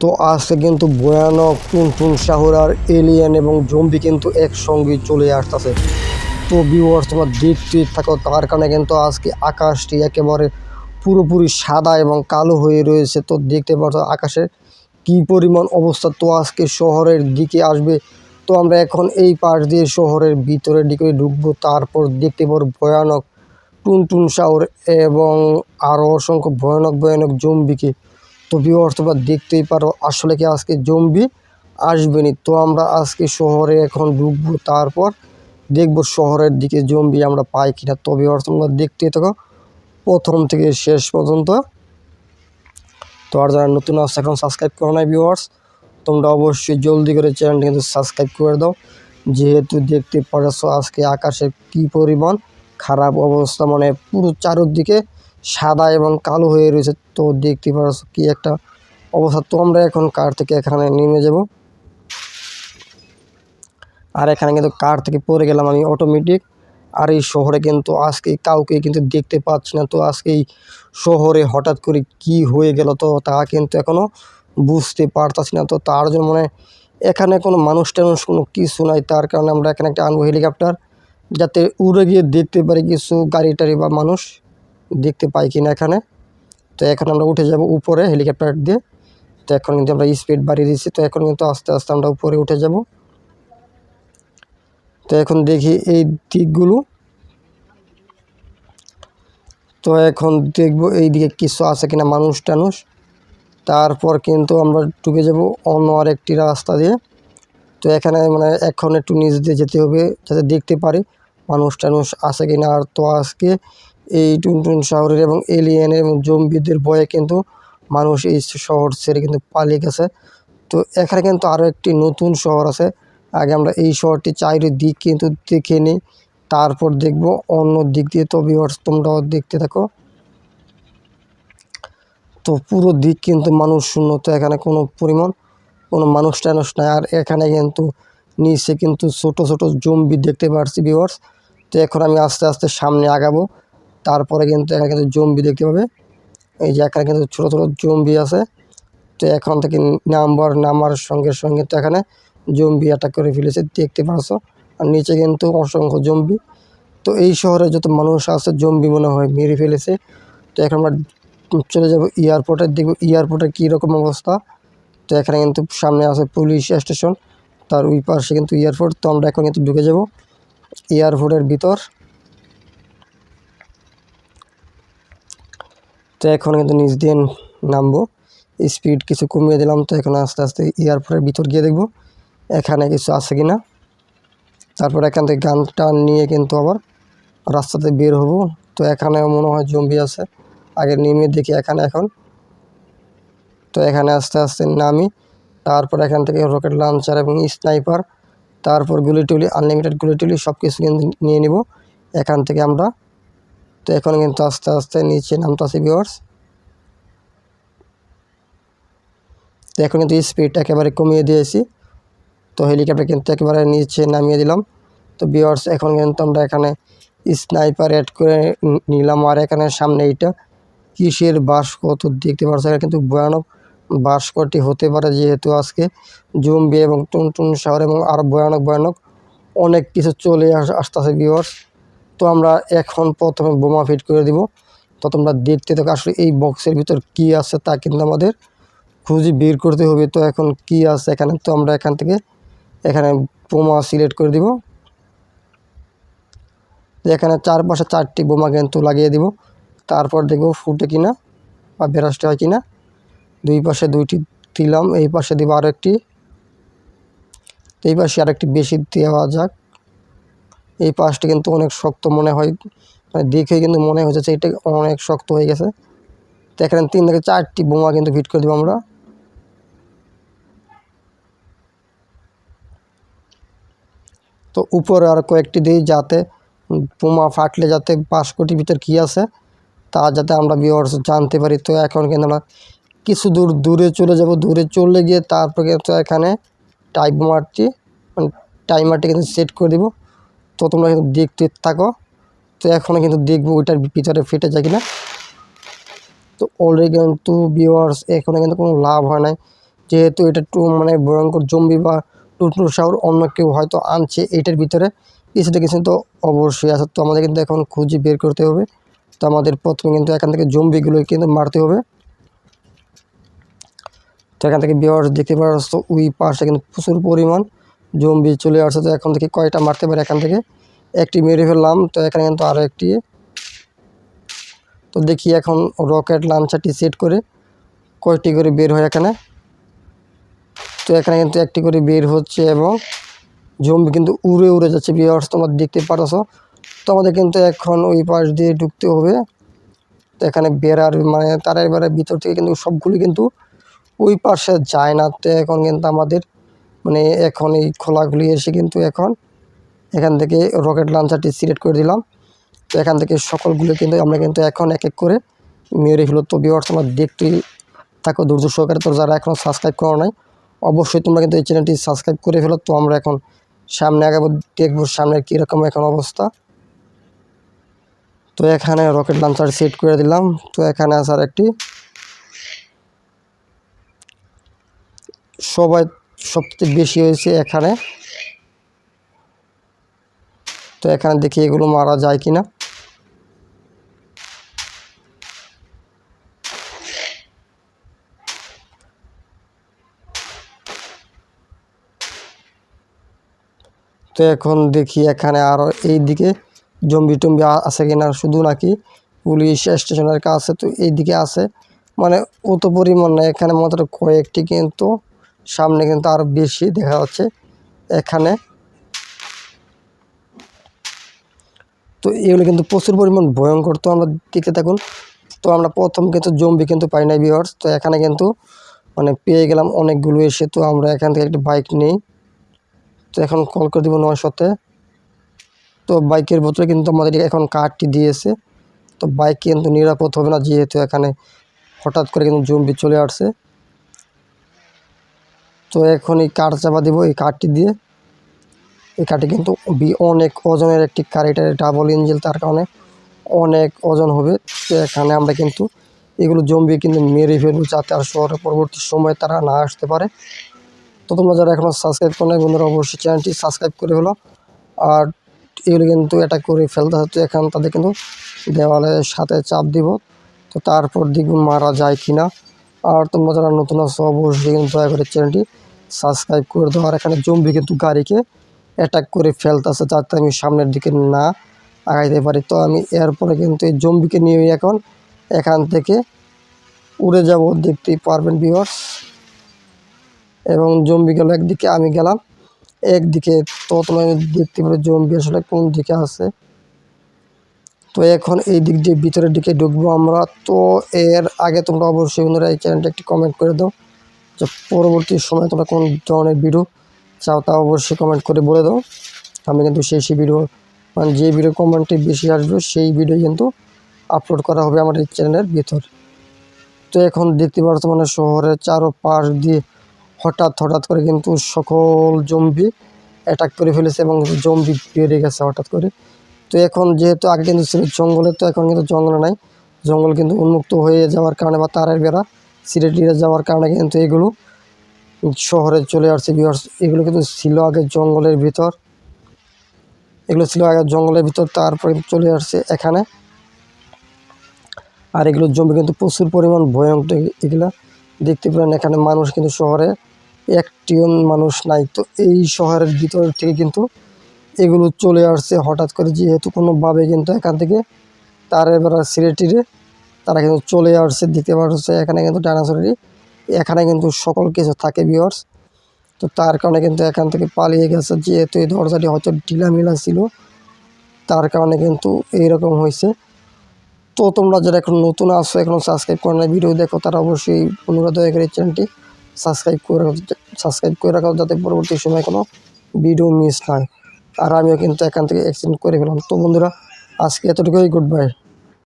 তো আজকে কিন্তু ভয়ানক টুনটুন শাহর আর এলিয়েন এবং জম্বি কিন্তু একসঙ্গে চলে আসতেছে। তো ভিউয়ার্স তোমার দেখতে থাকো, তার কারণে কিন্তু আজকে আকাশটি একেবারে পুরোপুরি সাদা এবং কালো হয়ে রয়েছে। তো দেখতে পাচ্ছ আকাশে কি পরিমাণ অবস্থা। তো আজকে শহরের দিকে আসবে। তো আমরা এখন এই পাশ দিয়ে শহরের ভিতরের দিকে ঢুকবো। তারপর দেখতে পারব ভয়ানক টুনটুন শাওর এবং আরও অসংখ্য ভয়ানক ভয়ানক জম্বিকে তো ভিউয়ার্স তোমরা দেখতেই পারো, আসলে কি আজকে জম্বি আসবেনি? তো আমরা আজকে শহরে এখন ঢুকবো, তারপর দেখব শহরের দিকে জম্বি আমরা পাই কিনা। তো ভিউয়ার্স তোমরা দেখতে থাকো, প্রথম থেকে শেষ পর্যন্ত। তো আর যারা নতুন আসছে এখন সাবস্ক্রাইব করো না ভিউয়ার্স তোমরা অবশ্যই জলদি করে চ্যানেলটি কিন্তু সাবস্ক্রাইব করে দাও। যেহেতু দেখতে পারছ আজকে আকাশের কি পরিমাণ খারাপ অবস্থা মানে পুরো চারদিকে সাদা এবং কালো হয়ে রয়েছে। তো দেখতে পারছ কি একটা অবস্থা। তো আমরা এখন কার থেকে এখানে নেমে যাব? আর এখানে কিন্তু কার থেকে পড়ে গেলাম আমি অটোমেটিক আর এই শহরে কিন্তু আজকে কাউকে কিন্তু দেখতে পাচ্ছি না। তো আজকে এই শহরে হঠাৎ করে কি হয়ে গেল তো তা কিন্তু এখনও বুঝতে পারতাছি না। তো তার জন্য মানে এখানে কোনো মানুষ টানুষ কোনো কিছু নাই। তার কারণে আমরা এখানে একটা আনব হেলিকপ্টার যাতে উড়ে গিয়ে দেখতে পারি কিছু গাড়ি টাড়ি বা মানুষ। দেখতে পাই কিনা এখানে। তো এখন আমরা উঠে যাব উপরে হেলিকপ্টার দিয়ে। তো এখন কিন্তু আমরা স্পিড বাড়িয়ে দিচ্ছি তো এখন কিন্তু আস্তে আস্তে আমরা উপরে উঠে যাব। তো এখন দেখি এই দিকগুলো। তো এখন দেখব এই দিকে কিছু আছে কিনা মানুষ টানুষ। তারপর কিন্তু আমরা ঢুকে যাব অন্য আরেকটি রাস্তা দিয়ে। তো এখানে মানে এখন একটু নিচ দিয়ে যেতে হবে, যাতে দেখতে পারি মানুষ টানুষ আছে কিনা আর তো আজকে এই টুনটুন শহরের এবং এলিয়েনের এবং জম্বিদের ভয়ে কিন্তু মানুষ এই শহর ছেড়ে কিন্তু পালিয়ে গেছে। তো এখানে কিন্তু আরও একটি নতুন শহর আছে। আগে আমরা এই শহরটি চারিদিক কিন্তু দেখে নিই, তারপর দেখব অন্য দিক দিয়ে। তো ভিউয়ার্স তোমরাও দেখতে থাকো। তো পুরো দিক কিন্তু মানুষ শূন্য, তো এখানে কোনো পরিমাণ, কোনো মানুষ টানুষ নাই। আর এখানে কিন্তু নিচে কিন্তু ছোট ছোট জম্বি দেখতে পারছি ভিউয়ার্স তো এখন আমি আস্তে আস্তে সামনে আগাবো। তারপরে কিন্তু এখানে কিন্তু জম্বি দেখতে পাবে। এই যে এখানে কিন্তু ছোটো ছোটো জম্বি আছে। তো এখন থেকে নাম্বার নামার সঙ্গে সঙ্গে তো এখানে জম্বি অ্যাটাক করে ফেলেছে, দেখতে পাচ্ছ আর নিচে কিন্তু অসংখ্য জম্বি। তো এই শহরে যত মানুষ আছে, জম্বি মনে হয় মেরে ফেলেছে। তো এখন আমরা চলে যাব এয়ারপোর্টে দেখব এয়ারপোর্টের কীরকম অবস্থা। তো এখানে কিন্তু সামনে আছে পুলিশ স্টেশন তার ওই পাশে কিন্তু এয়ারপোর্ট তো আমরা এখন কিন্তু ঢুকে যাব এয়ারপোর্টের ভিতর। তো এখন কিন্তু নিচ দিয়ে নামবো। স্পিড কিছু কমিয়ে দিলাম, তো এখন আস্তে আস্তে এয়ারপোর্টের ভিতর গিয়ে দেখব এখানে কিছু আছে কি না তারপর এখান থেকে গান টান নিয়ে কিন্তু আবার রাস্তাতে বের হব। তো এখানে মনে হয় জম্বি আছে। আগে নেমে দেখি এখানে এখন। তো এখানে আস্তে আস্তে নামি, তারপর এখান থেকে রকেট লঞ্চার এবং স্নাইপার তারপর গুলি টুলি আনলিমিটেড গুলি টুলি সব কিছু কিন্তু নিয়ে নিব। এখান থেকে আমরা তো এখন কিন্তু আস্তে আস্তে নিচে নামতাছি ভিওয়ার্স তো এখন কিন্তু স্পিড একেবারে কমিয়ে দিয়েছি। তো হেলিকপ্টার কিন্তু একেবারে নিচে নামিয়ে দিলাম। তো ভিওয়ার্স এখন কিন্তু আমরা এখানে স্নাইপার অ্যাড করে নিলাম। আর এখানে সামনে এইটা কিসের বাস্ক তো দেখতে এটা কিন্তু ভয়ানক বাস্কটি হতে পারে যেহেতু আজকে জম্বি এবং টুনটুন শহর এবং আরও ভয়ানক ভয়ানক অনেক কিছু চলে আস আসতেছে ভিওয়ার্স তো আমরা এখন প্রথমে বোমা ফিট করে দিব। তো তোমরা দেখতে থাকো আসলে এই বক্সের ভিতর কি আছে তা কিন্তু আমাদের খুঁজে বের করতে হবে। তো এখন কি আছে এখানে? তো আমরা এখান থেকে এখানে বোমা সিলেক্ট করে দিব। এখানে চারপাশে চারটি বোমা কিন্তু লাগিয়ে দিব। তারপর দেখব ফুটে কিনা বা বেরাসটা হয় কিনা। দুই পাশে দুইটি দিলাম, এই পাশে দিব আরও একটি। এই পাশে আরেকটি বেশি দেওয়া যাক। এই পাশটি কিন্তু অনেক শক্ত মনে হয়। মানে দেখে কিন্তু মনে হচ্ছে এটা অনেক শক্ত হয়ে গেছে। তো এখানে তিন থেকে চারটি বোমা কিন্তু ফিট করে দেবো আমরা। তো উপরে আর কয়েকটি দিই যাতে বোমা ফাটলে যাতে পাঁচ কোটির ভিতর কী আছে, তা যাতে আমরা ভিউয়ার্স জানতে পারি। তো এখন কিন্তু আমরা কিছু দূর, দূরে চলে যাব। দূরে চলে গিয়ে তারপরে কিন্তু এখানে টাইপ মারটি মানে টাইমারটি কিন্তু সেট করে দিব। তো তোমরা কিন্তু দেখতে থাকো। তো এখনও কিন্তু দেখব ওইটার ভিতরে ফেটে যায় কিনা। তো অলরেডি কিন্তু ভিউয়ার্স এখনও কিন্তু কোনো লাভ হয় নাই। যেহেতু এটা টু মানে ভয়ঙ্কর জম্বি বা টুটুর শাহর অন্য কেউ হয়তো আনছে এটার ভিতরে। কিছুটা কিছু তো অবশ্যই আছে। তো আমাদের কিন্তু এখন খুঁজে বের করতে হবে। তো আমাদের প্রথমে কিন্তু এখান থেকে জম্বিগুলো কিন্তু মারতে হবে। তো এখান থেকে বিয়ার্স দেখতে তো ওই পাশে কিন্তু প্রচুর পরিমাণ জম্বি চলে আসছে, তো এখন থেকে কয়টা মারতে পারে এখান থেকে? একটি মেরে ফেললাম, তো এখানে কিন্তু আরও একটি। তো দেখি এখন রকেট লাঞ্চারটি সেট করে কয়টি করে বের হয় এখানে। তো এখানে কিন্তু একটি করে বের হচ্ছে এবং জম্বি কিন্তু উড়ে উড়ে যাচ্ছে বিয়ার্স তোমার দেখতে পারছ তো আমাদের কিন্তু এখন ওই পাশ দিয়ে ঢুকতে হবে। তো এখানে বেড়ার মানে তারা এবারে ভিতর থেকে কিন্তু সবগুলি কিন্তু ওই পাশে যায় না, তো এখন কিন্তু আমাদের মানে এখন এই খোলাগুলি এসে কিন্তু এখন এখান থেকে রকেট লঞ্চারটি সিলেক্ট করে দিলাম। তো এখান থেকে সকলগুলো কিন্তু আমরা কিন্তু এখন এক এক করে মেরে ফেলো তো বিয়ার্স তোমার দেখতে থাকো ধৈর্য সহকারে। তো যারা এখনও সাবস্ক্রাইব করো নাই, অবশ্যই তোমরা কিন্তু এই চ্যানেলটি সাবস্ক্রাইব করে ফেলো। তো আমরা এখন সামনে আগাবো, দেখব সামনে কীরকম এখন অবস্থা। তো এখানে রকেট লঞ্চার সেট করে দিলাম। তো এখানে আসার একটি সবাই সবচেয়ে বেশি হয়েছে এখানে। তো এখানে দেখি এগুলো মারা যায় কিনা। তো এখন দেখি এখানে আরও এই দিকে জম্বি টম্বি আছে কিনা শুধু নাকি পুলিশ স্টেশনের কাছে তো এই দিকে আছে। মানে অত পরিমাণ না, এখানে মাত্র কয়েকটি কিন্তু সামনে কিন্তু আরও বেশি দেখা যাচ্ছে এখানে। তো এগুলো কিন্তু প্রচুর পরিমাণ ভয়ঙ্কর। তো আমরা দেখতে থাকুন, তো আমরা প্রথম কিন্তু জম্বি কিন্তু পাই নাই ভিওর্স তো এখানে কিন্তু মানে পেয়ে গেলাম অনেকগুলো এসে, তো আমরা এখান থেকে একটা বাইক নিই। তো এখন কল করে দেবো নয়শোতে তো বাইকের ভিতরে কিন্তু আমাদের এখন কার্ডটি দিয়েছে। তো বাইক কিন্তু নিরাপদ হবে না, যেহেতু এখানে হঠাৎ করে কিন্তু জম্বি চলে আসছে। তো এখন এই কার্ড চাপা দিব, এই কার্ডটি দিয়ে। এই কার্ডটি কিন্তু অনেক ওজনের একটি কার এটা ডাবল ইঞ্জিন তার কারণে অনেক ওজন হবে। তো এখানে আমরা কিন্তু এগুলো জম্বি কিন্তু মেরে ফেলব, যাতে আর শহরে পরবর্তী সময় তারা না আসতে পারে। তো তোমরা যারা এখনও সাবস্ক্রাইব করো বন্ধুরা, অবশ্যই চ্যানেলটি সাবস্ক্রাইব করে ফেলো। আর এগুলো কিন্তু এটা করে ফেলতে হচ্ছে এখন তাদের কিন্তু দেওয়ালের সাথে চাপ দিব। তো তারপর দেখব মারা যায় কিনা। আর তোমরা যারা নতুন আছো, অবশ্যই কিন্তু দয়া করে চ্যানেলটি সাবস্ক্রাইব করে দাও। আর এখানে জম্বি কিন্তু গাড়িকে অ্যাটাক করে ফেলতেছে, যাতে আমি সামনের দিকে না আগাইতে পারি। তো আমি এরপরে কিন্তু এই জম্বিকে নিয়ে এখন এখান থেকে উড়ে যাব, দেখতেই পারবেন ভিউয়ার্স এবং জম্বি গেল একদিকে, আমি গেলাম একদিকে। তো তোমরা দেখতে পাবে জম্বি আসলে কোন দিকে আছে। তো এখন এই দিক দিয়ে ভিতরের দিকে ঢুকবো আমরা। তো এর আগে তোমরা অবশ্যই বন্ধুরা এই চ্যানেলটা একটি কমেন্ট করে দাও যে পরবর্তী সময় তোমরা কোন ধরনের ভিডিও চাও তা অবশ্যই কমেন্ট করে বলে দাও। আমি কিন্তু সেই সেই ভিডিও মানে যে ভিডিও কমেন্টে বেশি আসবে সেই ভিডিও কিন্তু আপলোড করা হবে আমার এই চ্যানেলের ভিতর। তো এখন দেখতে পাচ্ছ মানে শহরের চারোপাশ দিয়ে হঠাৎ হঠাৎ করে কিন্তু সকল জম্বি অ্যাটাক করে ফেলেছে এবং জম্বি বেড়ে গেছে হঠাৎ করে। তো এখন যেহেতু আগে কিন্তু ছিল জঙ্গলে, তো এখন কিন্তু জঙ্গলে নাই। জঙ্গল কিন্তু উন্মুক্ত হয়ে যাওয়ার কারণে বা তারের বেড়া সিলেটিয়ে যাওয়ার কারণে কিন্তু এগুলো শহরে চলে আসছে। viewers। এগুলো কিন্তু ছিল আগে জঙ্গলের ভিতর। এগুলো ছিল আগে জঙ্গলের ভিতর, তারপরে চলে আসছে এখানে। আর এগুলো জমি কিন্তু প্রচুর পরিমাণ ভয়ঙ্কর এগুলো। দেখতে পেলেন এখানে মানুষ কিন্তু শহরে, একটিও মানুষ নাই। তো এই শহরের ভিতর থেকে কিন্তু এগুলো চলে আসছে হঠাৎ করে যেহেতু কোনোভাবে কিন্তু এখান থেকে তার এবার সিলেটিরে তারা কিন্তু চলে আসছে দেখতে পাচ্ছে এখানে কিন্তু ডাইনোসরেরই। এখানে কিন্তু সকল কিছু থাকে ভিওর্স তো তার কারণে কিন্তু এখান থেকে পালিয়ে গেছে, যেহেতু এই দরজাটি হয়তো ঢিলামিলা ছিল, তার কারণে কিন্তু এইরকম হয়েছে। তো তোমরা যারা এখন নতুন আসো, এখন সাবস্ক্রাইব করে না ভিডিও দেখো, তারা অবশ্যই অনুরোধ দয়া করে চ্যানেলটি সাবস্ক্রাইব করে সাবস্ক্রাইব করে রাখো, যাতে পরবর্তী সময় কোনো ভিডিও মিস না হয়। আর আমিও কিন্তু এখান থেকে এক্সচেঞ্জ করে ফেলাম তো বন্ধুরা আজকে এতটুকুই গুড বাই